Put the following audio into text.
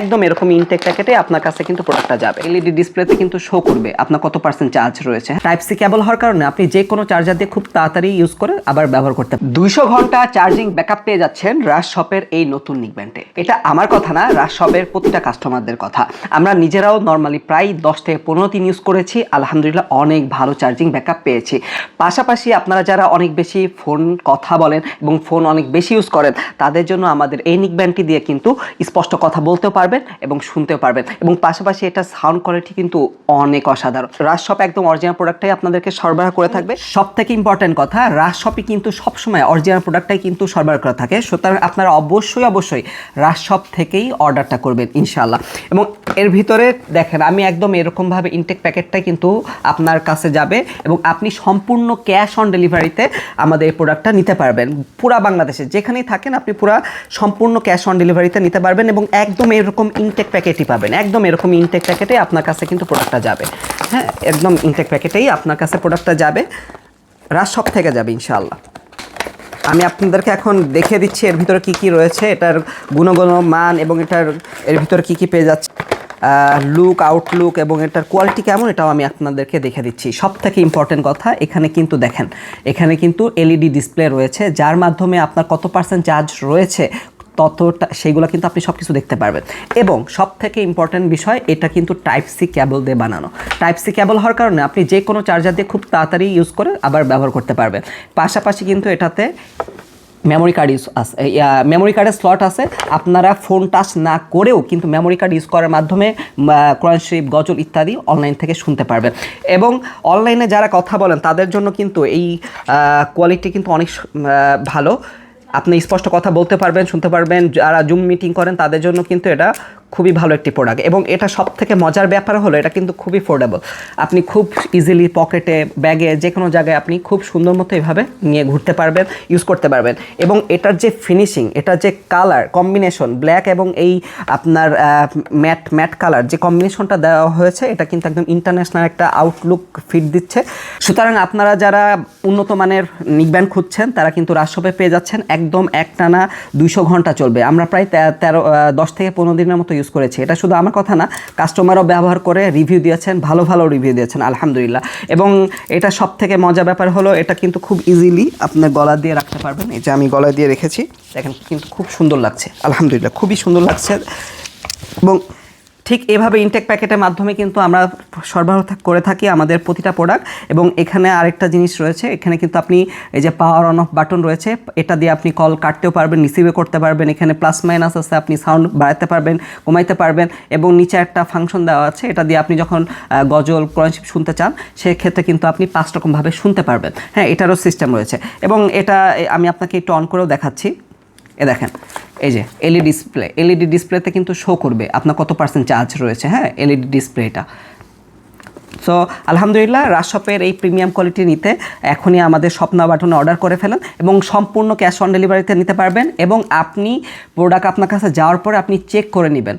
একদম এরকম ইনটেক প্যাকেটে আপনার কাছে কিন্তু প্রোডাক্টটা যাবে। এলইডি ডিসপ্লেতে কিন্তু শো করবে, আপনার কত পার্সেন্ট চার্জ রয়েছে। টাইপ সি কেবল হওয়ার কারণে আপনি যে কোনো চার্জার দিয়ে খুব তাড়াতাড়ি ইউজ করে আবার ব্যবহার করতে দুইশো ঘণ্টা চার্জিং ব্যাকআপ পেয়ে যাচ্ছেন রাশ শপের এই নতুন নিকব্যান্ডে এটা আমার কথা না রাশ শপের প্রতিটা কাস্টমারদের কথা। আমরা নিজেরাও নর্মালি প্রায় দশ থেকে পনেরো দিন ইউজ করেছি, আলহামদুলিল্লাহ অনেক ভালো চার্জিং ব্যাকআপ পেয়েছি। পাশাপাশি আপনারা যারা অনেক বেশি ফোন কথা বলেন এবং ফোন অনেক বেশি ইউজ করেন, তাদের জন্য আমাদের এই নিকব্যান্ডটি দিয়ে কিন্তু স্পষ্ট কথা বলতেও পারবেন এবং শুনতেও পারবেন। এবং পাশাপাশি এটা সাউন্ড কোয়ালিটি কিন্তু অনেক অসাধারণ। রাজ শপ একদম অরিজিনাল প্রোডাক্টটাই আপনাদেরকে সরবরাহ করে থাকবে। সব থেকে ইম্পর্টেন্ট কথা রাজ শপে কিন্তু সবসময় অরিজিনাল প্রোডাক্টটাই কিন্তু সরবরাহ করা থাকে। সুতরাং আপনারা অবশ্যই অবশ্যই রাজ শপ থেকেই অর্ডারটা করবেন ইনশাল্লাহ এবং এর ভিতরে দেখেন, আমি একদম এরকমভাবে ইনটেক প্যাকেটটাই কিন্তু আপনার কাছে যাবে এবং আপনি সম্পূর্ণ ক্যাশ অন ডেলিভারিতে আমাদের এই প্রোডাক্টটা নিতে পারবেন। পুরা বাংলাদেশে যেখানেই থাকেন, আপনি পুরা সম্পূর্ণ ক্যাশ অন ডেলিভারিতে নিতে পারবেন এবং একদম এরকম ইনটেক প্যাকেটই পাবেন। একদম এরকম ইনটেক প্যাকেটে আপনার কাছে কিন্তু প্রোডাক্টটা যাবে। হ্যাঁ একদম ইনটেক প্যাকেটেই আপনার কাছে প্রোডাক্টটা যাবে। রাজ সব থেকে যাবে, ইনশাআল্লাহ। আমি আপনাদেরকে এখন দেখিয়ে দিচ্ছি এর ভিতরে কি কি রয়েছে, এটার গুণগণ, মান এবং এটার, এর ভিতরে কি কি পেয়ে যাচ্ছে। লুক আউটলুক এবং এটার কোয়ালিটি কেমন এটাও আমি আপনাদেরকে দেখে দিচ্ছি। সব থেকে ইম্পর্টেন্ট কথা, এখানে কিন্তু দেখেন, এখানে কিন্তু এলইডি ডিসপ্লে রয়েছে, যার মাধ্যমে আপনার কত পার্সেন্ট চার্জ রয়েছে, ততটা সেইগুলো কিন্তু আপনি সব কিছু দেখতে পারবেন। এবং সব থেকে ইম্পর্ট্যান্ট বিষয়, এটা কিন্তু টাইপ সি ক্যাবল দিয়ে বানানো। টাইপ সি ক্যাবল হওয়ার কারণে আপনি যে কোনো চার্জার দিয়ে খুব তাড়াতাড়ি ইউজ করে আবার ব্যবহার করতে পারবেন। পাশাপাশি কিন্তু এটাতে মেমোরি কার্ড ইউজ আছে মেমোরি কার্ডের স্লট আছে। আপনারা ফোন টাচ না করেও কিন্তু মেমোরি কার্ড ইউজ করার মাধ্যমে কোরআন শরীফ, গজল ইত্যাদি অনলাইন থেকে শুনতে পারবেন। এবং অনলাইনে যারা কথা বলেন, তাদের জন্য কিন্তু এই কোয়ালিটি কিন্তু অনেক ভালো। আপনি স্পষ্ট কথা বলতে পারবেন, শুনতে পারবেন। যারা জুম মিটিং করেন, তাদের জন্য কিন্তু এটা খুবই ভালো একটি প্রোডাক্ট এবং এটা সব থেকে মজার ব্যাপার হলো, এটা কিন্তু খুবই ফোর্ডেবল আপনি খুব ইজিলি পকেটে ব্যাগে যে কোনো জায়গায় আপনি খুব সুন্দর মতো এভাবে নিয়ে ঘুরতে পারবেন ইউজ করতে পারবেন। এবং এটার যে ফিনিশিং এটার যে কালার কম্বিনেশন ব্ল্যাক এবং এই আপনার ম্যাট ম্যাট কালার যে কম্বিনেশনটা দেওয়া হয়েছে, এটা কিন্তু একদম ইন্টারন্যাশনাল একটা আউটলুক ফিট দিচ্ছে। সুতরাং আপনারা যারা উন্নত মানের নিকব্যান্ড খুঁজছেন, তারা কিন্তু রাজশপে পেয়ে যাচ্ছেন। একদম একটানা দুইশো ঘণ্টা চলবে। আমরা প্রায় তেরো দশ থেকে পনেরো দিনের মতো ইউজ করেছি। এটা শুধু আমার কথা না কাস্টমারও ব্যবহার করে রিভিউ দিয়েছেন, ভালো ভালো রিভিউ দিয়েছেন, আলহামদুলিল্লাহ। এবং এটা সব থেকে মজা ব্যাপার হলো, এটা কিন্তু খুব ইজিলি আপনার গলা দিয়ে রাখতে পারবেন। এই যে আমি গলা দিয়ে রেখেছি, দেখেন কিন্তু খুব সুন্দর লাগছে, আলহামদুলিল্লাহ, খুবই সুন্দর লাগছে। এবং ঠিক এভাবে ইনটেক প্যাকেটের মাধ্যমে কিন্তু আমরা সরবরাহ করে থাকি আমাদের প্রতিটা প্রোডাক্ট এবং এখানে আরেকটা জিনিস রয়েছে, এখানে কিন্তু আপনি এই যে পাওয়ার অন অফ বাটন রয়েছে, এটা দিয়ে আপনি কল কাটতেও পারবেন রিসিভও করতে পারবেন, এখানে প্লাস মাইনাস আছে, আপনি সাউন্ড বাড়াতে পারবেন, কমাইতে পারবেন এবং নিচে একটা ফাংশন দেওয়া আছে, এটা দিয়ে আপনি যখন গজল কোরআনশিপ শুনতে চান, সেক্ষেত্রে কিন্তু আপনি পাঁচ রকমভাবে শুনতে পারবেন। হ্যাঁ এটারও সিস্টেম রয়েছে এবং এটা আমি আপনাকে একটু অন করেও দেখাচ্ছি। এ দেখেন, এই যে এলইডি ডিসপ্লে এলইডি ডিসপ্লেতে কিন্তু শো করবে। আপনার কত পার্সেন্ট চার্জ রয়েছে? হ্যাঁ এলইডি ডিসপ্লেটা সো আলহামদুলিল্লাহ রাজশপের এই প্রিমিয়াম কোয়ালিটি নিতে এখনই আমাদের স্বপ্না বাটনে অর্ডার করে ফেলেন এবং সম্পূর্ণ ক্যাশ অন ডেলিভারিতে নিতে পারবেন এবং আপনি প্রোডাক্ট আপনার কাছে যাওয়ার পরে আপনি চেক করে নেবেন।